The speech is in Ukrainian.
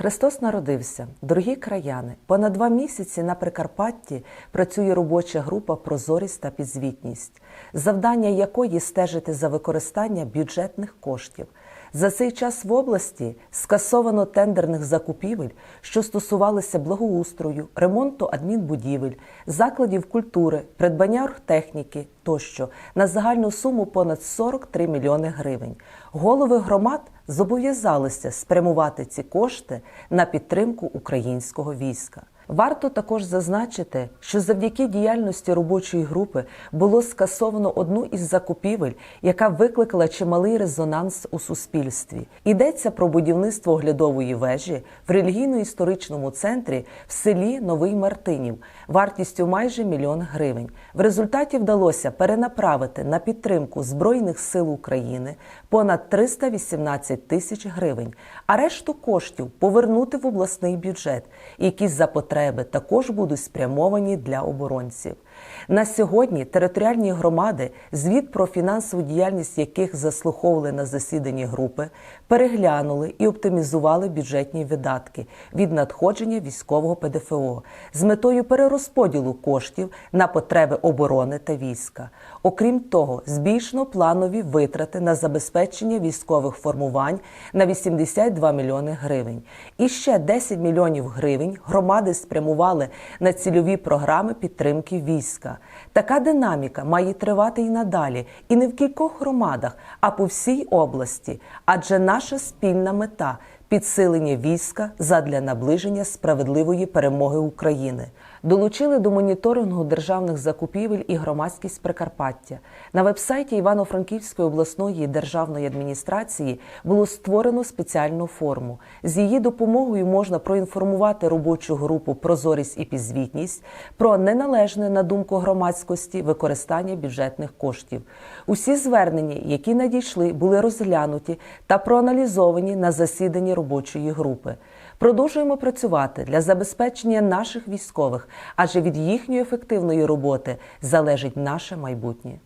Христос народився, дорогі краяни. Понад два місяці на Прикарпатті працює робоча група Прозорість та підзвітність, завдання якої стежити за використання бюджетних коштів. За цей час в області скасовано тендерних закупівель, що стосувалися благоустрою, ремонту адмінбудівель, закладів культури, придбання оргтехніки тощо на загальну суму понад 43 мільйони гривень. Голови громад зобов'язалися спрямувати ці кошти на підтримку українського війська. Варто також зазначити, що завдяки діяльності робочої групи було скасовано одну із закупівель, яка викликала чималий резонанс у суспільстві. Йдеться про будівництво оглядової вежі в релігійно-історичному центрі в селі Новий Мартинів вартістю майже мільйон гривень. В результаті вдалося перенаправити на підтримку Збройних сил України понад 318 тисяч гривень, а решту коштів повернути в обласний бюджет, які за потреби також будуть спрямовані для оборонців. На сьогодні територіальні громади, звіт про фінансову діяльність яких заслуховували на засіданні групи, переглянули і оптимізували бюджетні видатки від надходження військового ПДФО з метою перерозподілу коштів на потреби оборони та війська. Окрім того, збільшено планові витрати на забезпечення військових формувань на 82 мільйони гривень. І ще 10 мільйонів гривень громади спрямували на цільові програми підтримки війська. Така динаміка має тривати і надалі, і не в кількох громадах, а по всій області. Адже наша спільна мета підсилення війська задля наближення справедливої перемоги України. Долучили до моніторингу державних закупівель і громадськість Прикарпаття. На вебсайті Івано-Франківської обласної державної адміністрації було створено спеціальну форму. З її допомогою можна проінформувати робочу групу Прозорість і підзвітність про неналежне на думку громадськості використання бюджетних коштів. Усі звернення, які надійшли, були розглянуті та проаналізовані на засіданні робочої групи. Продовжуємо працювати для забезпечення наших військових, адже від їхньої ефективної роботи залежить наше майбутнє.